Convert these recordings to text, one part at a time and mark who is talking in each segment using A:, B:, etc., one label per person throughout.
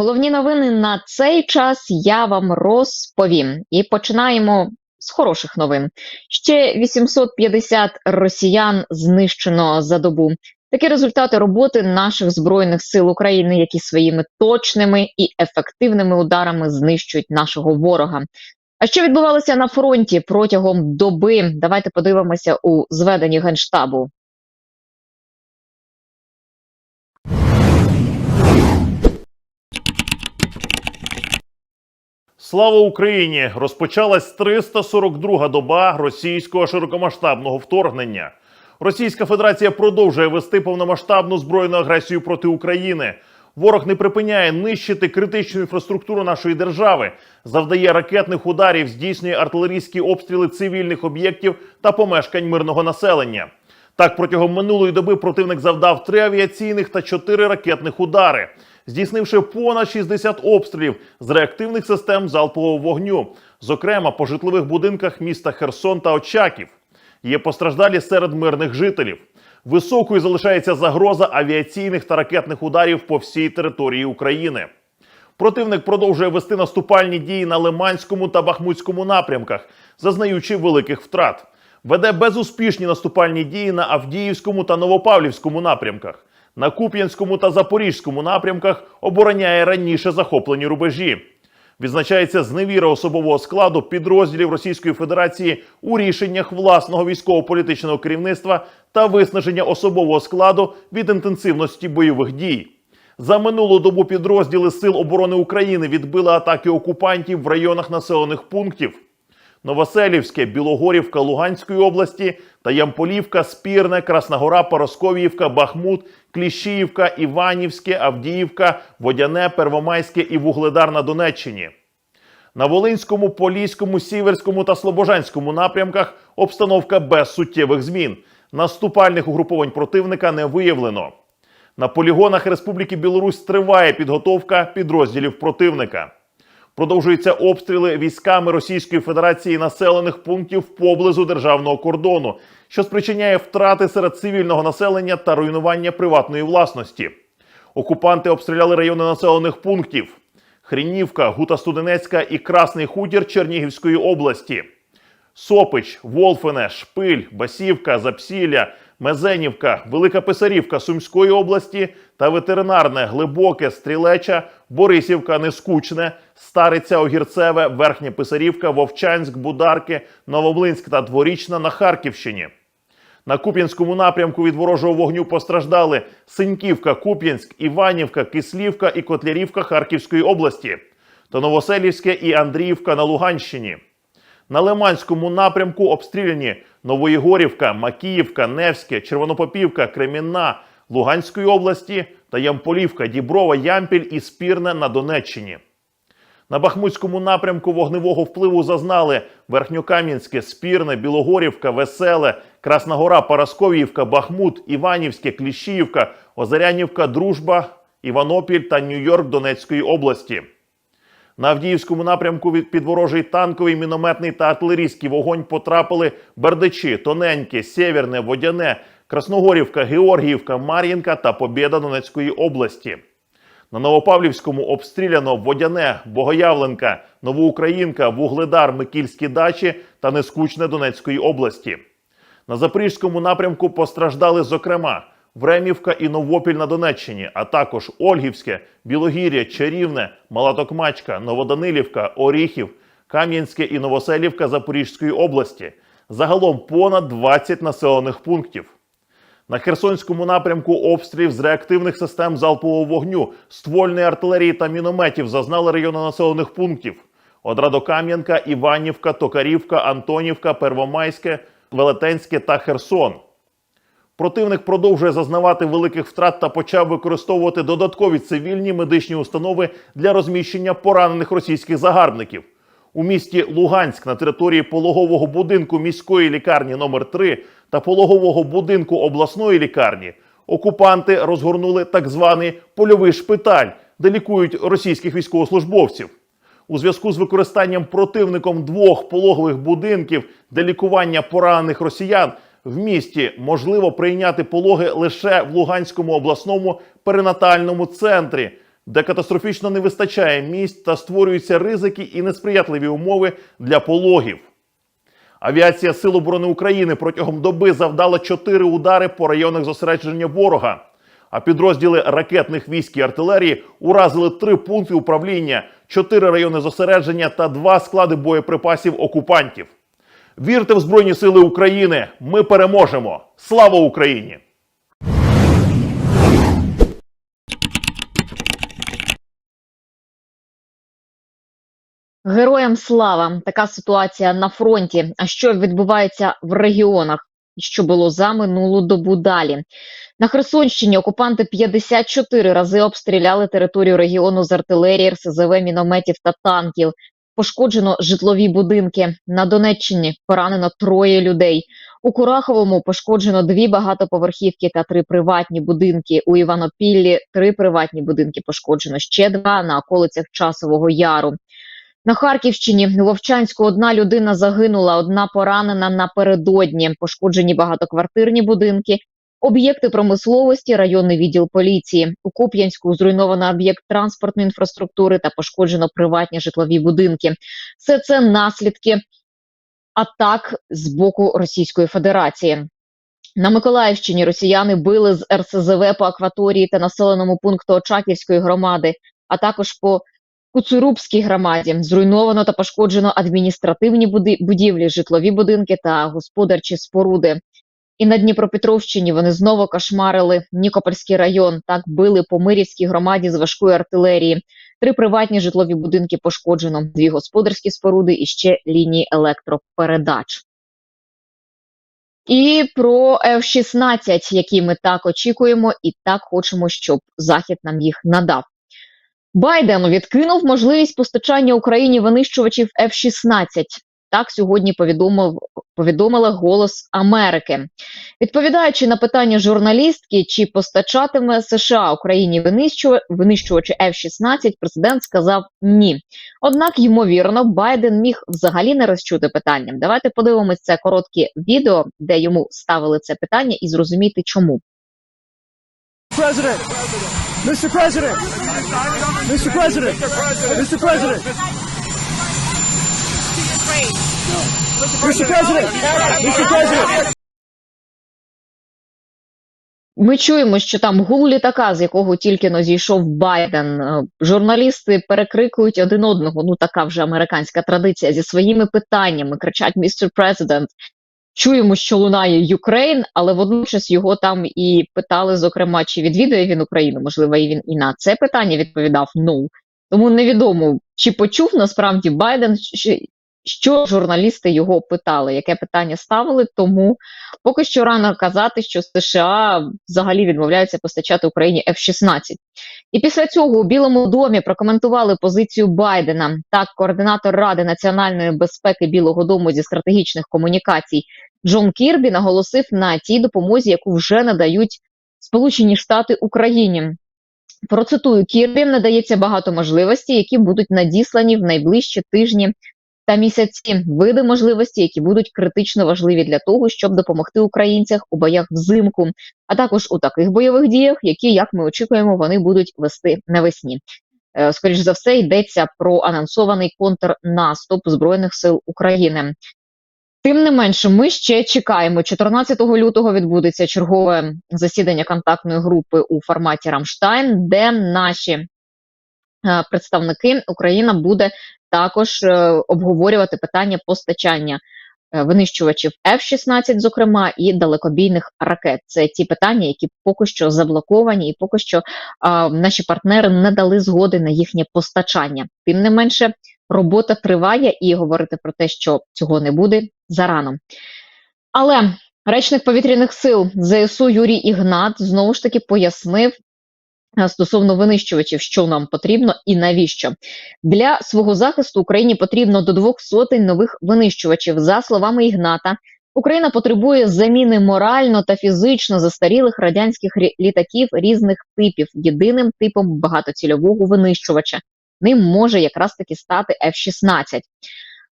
A: Головні новини на цей час я вам розповім. І починаємо з хороших новин. Ще 850 росіян знищено за добу. Такі результати роботи наших збройних сил України, які своїми точними і ефективними ударами знищують нашого ворога. А що відбувалося на фронті протягом доби? Давайте подивимося у зведенні генштабу.
B: Слава Україні! Розпочалась 342-га доба російського широкомасштабного вторгнення. Російська Федерація продовжує вести повномасштабну збройну агресію проти України. Ворог не припиняє нищити критичну інфраструктуру нашої держави, завдає ракетних ударів, здійснює артилерійські обстріли цивільних об'єктів та помешкань мирного населення. Так, протягом минулої доби противник завдав три авіаційних та чотири ракетних удари, здійснивши понад 60 обстрілів з реактивних систем залпового вогню, зокрема по житлових будинках міста Херсон та Очаків. Є постраждалі серед мирних жителів. Високою залишається загроза авіаційних та ракетних ударів по всій території України. Противник продовжує вести наступальні дії на Лиманському та Бахмутському напрямках, зазнаючи великих втрат. Веде безуспішні наступальні дії на Авдіївському та Новопавлівському напрямках. На Куп'янському та Запорізькому напрямках обороняє раніше захоплені рубежі. Відзначається зневіра особового складу підрозділів Російської Федерації у рішеннях власного військово-політичного керівництва та виснаження особового складу від інтенсивності бойових дій. За минулу добу підрозділи Сил оборони України відбили атаки окупантів в районах населених пунктів. Новоселівське, Білогорівка Луганської області та Ямполівка, Спірне, Красногора, Поросковіївка, Бахмут, Кліщіївка, Іванівське, Авдіївка, Водяне, Первомайське і Вугледар на Донеччині. На Волинському, Поліському, Сіверському та Слобожанському напрямках обстановка без суттєвих змін. Наступальних угруповань противника не виявлено. На полігонах Республіки Білорусь триває підготовка підрозділів противника. Продовжуються обстріли військами Російської Федерації населених пунктів поблизу державного кордону, що спричиняє втрати серед цивільного населення та руйнування приватної власності. Окупанти обстріляли райони населених пунктів: Хрінівка, Гута Студенецька і Красний Хутір Чернігівської області. Сопич, Волфене, Шпиль, Басівка, Запсілля, Мезенівка, Велика Писарівка Сумської області та ветеринарне Глибоке, Стрілеча, Борисівка, Нескучне, Стариця, Огірцеве, Верхня Писарівка, Вовчанськ, Бударки, Новоблинськ та Дворічна на Харківщині. На Куп'янському напрямку від ворожого вогню постраждали Синьківка, Куп'янськ, Іванівка, Кислівка і Котлярівка Харківської області та Новоселівське і Андріївка на Луганщині. На Лиманському напрямку обстріляні Новоєгорівка, Макіївка, Невське, Червонопопівка, Кремінна Луганської області та Ямполівка, Діброва, Ямпіль і Спірне на Донеччині. На Бахмутському напрямку вогневого впливу зазнали Верхньокам'янське, Спірне, Білогорівка, Веселе, Красногора, Парасковіївка, Бахмут, Іванівське, Кліщіївка, Озарянівка, Дружба, Іванопіль та Нью-Йорк Донецької області. На Авдіївському напрямку від під ворожий танковий, мінометний та артилерійський вогонь потрапили Бердичі, Тоненьке, Сєвєрне, Водяне, Красногорівка, Георгіївка, Мар'їнка та Побєда Донецької області. На Новопавлівському обстріляно Водяне, Богоявленка, Новоукраїнка, Вугледар, Микільські дачі та Нескучне Донецької області. На Запорізькому напрямку постраждали, зокрема, Времівка і Новопіль на Донеччині, а також Ольгівське, Білогір'я, Чарівне, Малатокмачка, Новоданилівка, Оріхів, Кам'янське і Новоселівка Запорізької області. Загалом понад 20 населених пунктів. На Херсонському напрямку обстрілів з реактивних систем залпового вогню, ствольної артилерії та мінометів зазнали райони населених пунктів: Одрадокам'янка, Іванівка, Токарівка, Антонівка, Первомайське, Велетенське та Херсон. Противник продовжує зазнавати великих втрат та почав використовувати додаткові цивільні медичні установи для розміщення поранених російських загарбників. У місті Луганськ на території пологового будинку міської лікарні номер 3 та пологового будинку обласної лікарні окупанти розгорнули так званий польовий шпиталь, де лікують російських військовослужбовців. У зв'язку з використанням противником двох пологових будинків для лікування поранених росіян в місті можливо прийняти пологи лише в Луганському обласному перинатальному центрі, де катастрофічно не вистачає місць та створюються ризики і несприятливі умови для пологів. Авіація Сил оборони України протягом доби завдала чотири удари по районах зосередження ворога. А підрозділи ракетних військ і артилерії уразили три пункти управління, чотири райони зосередження та два склади боєприпасів окупантів. Вірте в Збройні Сили України! Ми переможемо! Слава Україні!
A: Героям слава! Така ситуація на фронті. А що відбувається в регіонах? Що було за минулу добу далі? На Херсонщині окупанти 54 рази обстріляли територію регіону з артилерії, РСЗВ, мінометів та танків. Пошкоджено житлові будинки. На Донеччині поранено троє людей. У Кураховому пошкоджено дві багатоповерхівки та три приватні будинки. У Іванопіллі три приватні будинки пошкоджено. Ще два на околицях Часового Яру. На Харківщині у Вовчанську одна людина загинула, одна поранена напередодні. Пошкоджені багатоквартирні будинки, об'єкти промисловості, районний відділ поліції. У Куп'янську зруйновано об'єкт транспортної інфраструктури та пошкоджено приватні житлові будинки. Все це наслідки атак з боку Російської Федерації. На Миколаївщині росіяни били з РСЗВ по акваторії та населеному пункту Очаківської громади, а також по Куцурубській громаді зруйновано та пошкоджено адміністративні будівлі, житлові будинки та господарчі споруди. І на Дніпропетровщині вони знову кошмарили Нікопольський район. Так били по Мирівській громаді з важкої артилерії. Три приватні житлові будинки пошкоджено, дві господарські споруди і ще лінії електропередач. І про F-16, які ми так очікуємо, і так хочемо, щоб Захід нам їх надав. Байден відкинув можливість постачання Україні винищувачів F-16. Так сьогодні повідомив повідомила Голос Америки. Відповідаючи на питання журналістки, чи постачатиме США Україні винищува- винищувачі F-16, президент сказав ні. Однак, ймовірно, Байден міг взагалі не розчути питання. Давайте подивимося це коротке відео, де йому ставили це питання, і зрозуміти, чому.
C: President. Mr. President. Mr. President. Mr. President. Mr. President.
A: Ми чуємо, що там гул літака, з якого тільки но зійшов Байден. Е, Журналісти перекрикують один одного. Ну така вже американська традиція зі своїми питаннями. Кричать «Mr. President». Чуємо, що лунає Юкрейн, але водночас його там і питали, зокрема, чи відвідує він Україну. Можливо, і він і на це питання відповідав «ну». Тому невідомо, чи почув насправді Байден, що журналісти його питали, яке питання ставили. Тому поки що рано казати, що США взагалі відмовляються постачати Україні F-16. І після цього у Білому домі прокоментували позицію Байдена. Так, координатор Ради національної безпеки Білого Дому зі стратегічних комунікацій Джон Кірбі наголосив на тій допомозі, яку вже надають Сполучені Штати Україні. Процитую Кірбі надається багато можливостей, які будуть надіслані в найближчі тижні та місяці. Види можливості, які будуть критично важливі для того, щоб допомогти українцях у боях взимку, а також у таких бойових діях, які, як ми очікуємо, вони будуть вести навесні. Е, Скоріш за все, йдеться про анонсований контрнаступ збройних сил України. Тим не менше, ми ще чекаємо. 14 лютого відбудеться чергове засідання контактної групи у форматі Рамштайн, де наші представники Україна буде також е, обговорювати питання постачання е, винищувачів F-16, зокрема, і далекобійних ракет. Це ті питання, які поки що заблоковані, і поки що а, наші партнери не дали згоди на їхнє постачання. Тим не менше, робота триває, і говорити про те, що цього не буде, зарано. Але речник повітряних сил ЗСУ Юрій Ігнат знову ж таки пояснив. Е, Стосовно винищувачів, що нам потрібно і навіщо для свого захисту Україні потрібно до двох сотень нових винищувачів. За словами Ігната, Україна потребує заміни морально та фізично застарілих радянських літаків різних типів. Єдиним типом багатоцільового винищувача ним може якраз таки стати F-16.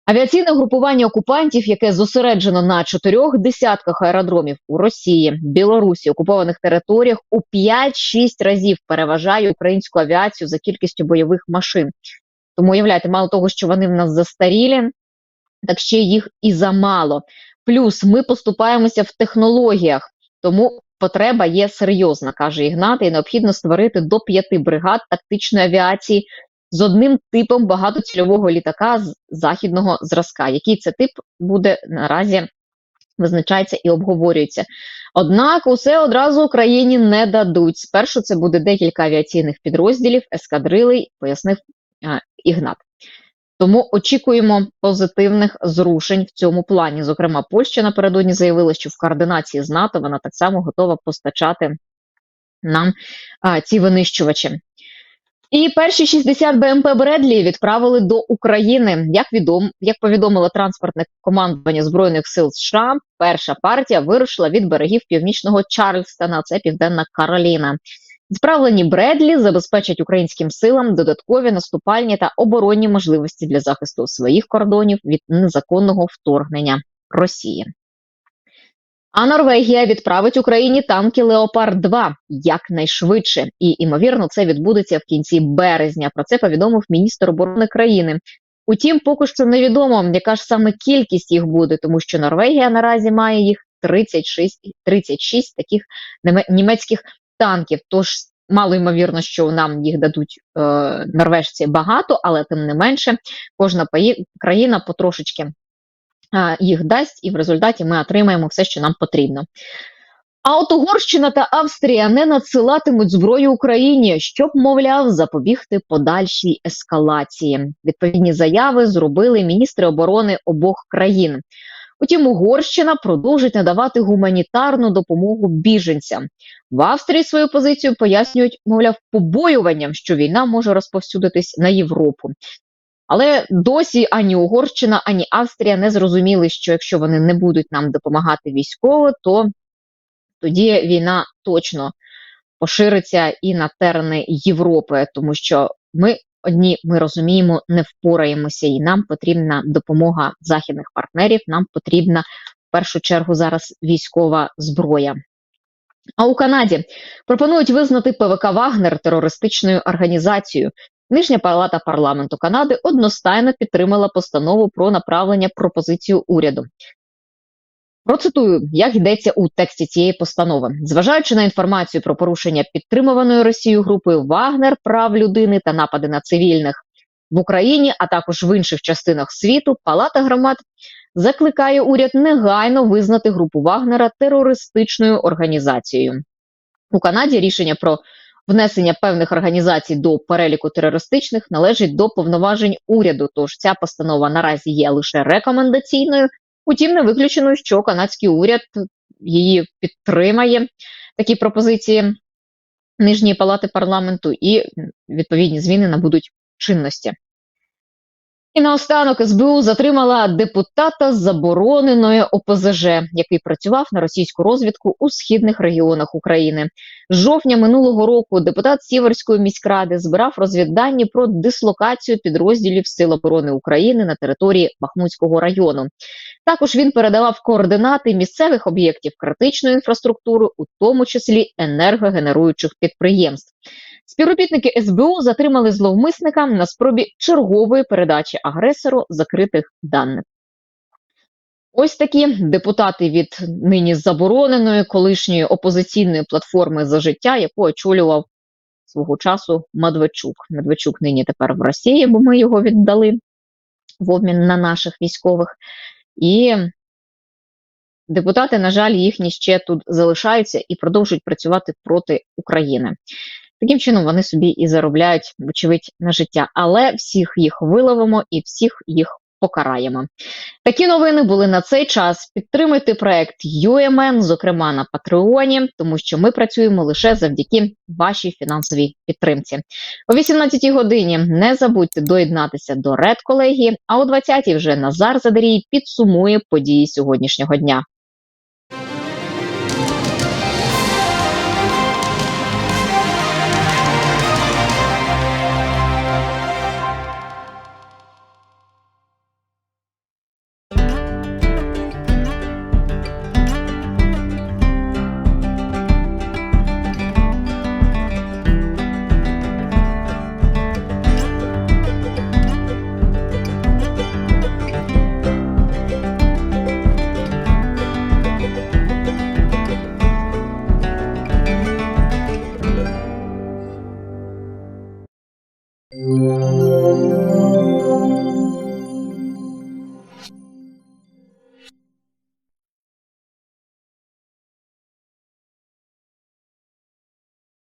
A: Авіаційне групування окупантів, яке зосереджено на чотирьох десятках аеродромів у Росії, Білорусі, окупованих територіях, у 5-6 разів переважає українську авіацію за кількістю бойових машин. Тому уявляєте, мало того, що вони в нас застарілі, так ще їх і замало. Плюс ми поступаємося в технологіях, тому потреба є серйозна, каже Ігнат, і необхідно створити до п'яти бригад тактичної авіації з одним типом багатоцільового літака з західного зразка. Який це тип буде наразі визначається і обговорюється. Однак усе одразу Україні не дадуть. Спершу це буде декілька авіаційних підрозділів, ескадрилей, пояснив а, Ігнат. Тому очікуємо позитивних зрушень в цьому плані. Зокрема, Польща напередодні заявила, що в координації з НАТО вона так само готова постачати нам а, ці винищувачі. І перші 60 БМП Бредлі відправили до України. Як відом, як повідомило транспортне командування збройних сил США, перша партія вирушила від берегів північного Чарльстона. Це Південна Кароліна. Відправлені Бредлі забезпечать українським силам додаткові наступальні та оборонні можливості для захисту своїх кордонів від незаконного вторгнення Росії. А Норвегія відправить Україні танки Леопард 2 якнайшвидше, і ймовірно, це відбудеться в кінці березня. Про це повідомив міністр оборони країни. Утім, поки що невідомо, яка ж саме кількість їх буде, тому що Норвегія наразі має їх 36, 36 таких німецьких танків. Тож мало ймовірно, що нам їх дадуть е, норвежці багато, але тим не менше, кожна країна потрошечки їх дасть, і в результаті ми отримаємо все, що нам потрібно. А от Угорщина та Австрія не надсилатимуть зброю Україні, щоб, мовляв, запобігти подальшій ескалації. Відповідні заяви зробили міністри оборони обох країн. Утім, Угорщина продовжить надавати гуманітарну допомогу біженцям. В Австрії свою позицію пояснюють, мовляв, побоюванням, що війна може розповсюдитись на Європу. Але досі ані Угорщина, ані Австрія не зрозуміли, що якщо вони не будуть нам допомагати військово, то тоді війна точно пошириться і на терени Європи, тому що ми одні ми розуміємо, не впораємося, і нам потрібна допомога західних партнерів. Нам потрібна в першу чергу зараз військова зброя. А у Канаді пропонують визнати ПВК Вагнер терористичною організацією. Нижня палата парламенту Канади одностайно підтримала постанову про направлення пропозицію уряду. Процитую, як йдеться у тексті цієї постанови, зважаючи на інформацію про порушення підтримуваної Росією групою Вагнер прав людини та напади на цивільних в Україні, а також в інших частинах світу, Палата громад закликає уряд негайно визнати групу Вагнера терористичною організацією. У Канаді рішення про внесення певних організацій до переліку терористичних належить до повноважень уряду. Тож ця постанова наразі є лише рекомендаційною. Утім, не виключено, що канадський уряд її підтримає такі пропозиції нижньої палати парламенту, і відповідні зміни набудуть чинності. І наостанок СБУ затримала депутата забороненої ОПЗЖ, який працював на російську розвідку у східних регіонах України. З жовтня минулого року депутат Сіверської міськради збирав розвіддані про дислокацію підрозділів Сил оборони України на території Бахмутського району. Також він передавав координати місцевих об'єктів критичної інфраструктури, у тому числі енергогенеруючих підприємств. Співробітники СБУ затримали зловмисника на спробі чергової передачі агресору закритих даних. Ось такі депутати від нині забороненої колишньої опозиційної платформи за життя, яку очолював свого часу Медведчук. Медведчук нині тепер в Росії, бо ми його віддали в обмін на наших військових. І депутати, на жаль, їхні ще тут залишаються і продовжують працювати проти України. Таким чином вони собі і заробляють, вочевидь, на життя. Але всіх їх виловимо і всіх їх покараємо. Такі новини були на цей час. Підтримуйте проект UMN, зокрема на Патреоні, тому що ми працюємо лише завдяки вашій фінансовій підтримці. О 18 годині не забудьте доєднатися до Ред колегії, а о 20 вже Назар Задарій підсумує події сьогоднішнього дня.